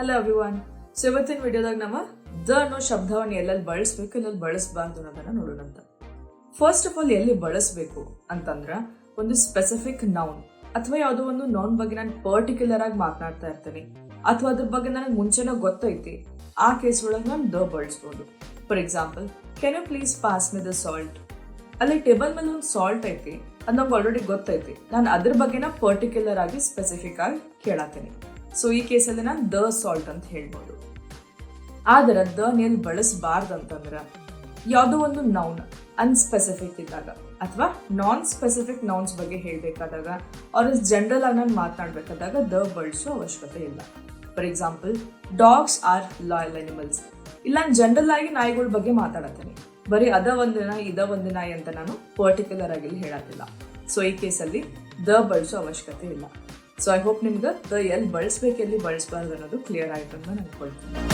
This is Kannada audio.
ಹಲೋ ಅಭಿವಾನ್ ಸೊ ಇವತ್ತಿನ ವಿಡಿಯೋದಾಗ ನಮ್ಮ ದ ಅನ್ನೋ ಶಬ್ದವನ್ನು ಎಲ್ಲೆಲ್ಲಿ ಬಳಸ್ಬೇಕು, ಎಲ್ಲೆಲ್ಲಿ ಬಳಸಬಾರ್ದು ಅನ್ನೋದನ್ನ ನೋಡೋಣಂತ ಫಸ್ಟ್ ಆಫ್ ಆಲ್ ಎಲ್ಲಿ ಬಳಸಬೇಕು ಅಂತಂದ್ರ ಒಂದು ಸ್ಪೆಸಿಫಿಕ್ ನೌನ್ ಅಥವಾ ಯಾವುದೋ ಒಂದು ನೌನ್ ಬಗ್ಗೆ ನಾನು ಪರ್ಟಿಕ್ಯುಲರ್ ಆಗಿ ಮಾತನಾಡ್ತಾ ಇರ್ತೀನಿ. ಅಥವಾ ಅದ್ರ ಬಗ್ಗೆ ನನಗೆ ಮುಂಚೆನೇ ಗೊತ್ತೈತಿ. ಆ ಕೇಸ್ ಒಳಗೆ ನಾನು ದ ಬಳಸ್ಬೋದು. For example can you please pass me the salt ಅಲ್ಲಿ ಟೇಬಲ್ ಮೇಲೆ ಒಂದು ಸಾಲ್ಟ್ ಐತಿ, ಅದು ನಮ್ಗೆ ಆಲ್ರೆಡಿ ಗೊತ್ತೈತಿ. ನಾನು ಅದ್ರ ಬಗ್ಗೆನ ಪರ್ಟಿಕ್ಯುಲರ್ ಆಗಿ ಸ್ಪೆಸಿಫಿಕ್ ಆಗಿ ಕೇಳತ್ತೀನಿ ಸೊ ಈ ಕೇಸಲ್ಲಿ ನಾನು ದ ಸಾಲ್ಟ್ ಅಂತ ಹೇಳ್ಬೋದು. ಆದ್ರೆ ದ ನೀಲ್ ಬಳಸಬಾರ್ದು ಅಂತಂದ್ರ ಯಾವುದೋ ಒಂದು ನೌನ್ ಅನ್ಸ್ಪೆಸಿಫಿಕ್ ಇದ್ದಾಗ ಅಥವಾ ನಾನ್ ಸ್ಪೆಸಿಫಿಕ್ ನೌನ್ಸ್ ಬಗ್ಗೆ ಹೇಳಬೇಕಾದಾಗ ಅವ್ರ ಜನರಲ್ ಆಗಿ ನಾನು ಮಾತನಾಡಬೇಕಾದಾಗ ದ ಬಳಸೋ ಅವಶ್ಯಕತೆ ಇಲ್ಲ. For example dogs are loyal animals ಇಲ್ಲ, ನಾನು ಜನರಲ್ ಆಗಿ ನಾಯಿಗಳ ಬಗ್ಗೆ ಮಾತಾಡತ್ತೀನಿ. ಬರೀ ಅದ ಒಂದು ನಾಯಿ ಇದ ಒಂದು ನಾಯಿ ಅಂತ ನಾನು ಪರ್ಟಿಕ್ಯುಲರ್ ಆಗಿ ಹೇಳೋದಿಲ್ಲ ಸೊ ಈ ಕೇಸಲ್ಲಿ ದ ಬಳಸೋ ಅವಶ್ಯಕತೆ ಇಲ್ಲ. ಸೊ ಐ ಹೋಪ್ ನಿಮ್ಗೆ ಎಲ್ಲಿ ಬಳಸ್ಬೇಕು ಎಲ್ಲಿ ಬಳಸಬಾರ್ದು ಅನ್ನೋದು ಕ್ಲಿಯರ್ ಆಯಿತು ಅಂತ ನಾನು ಅನ್ಕೊಳ್ತೀನಿ.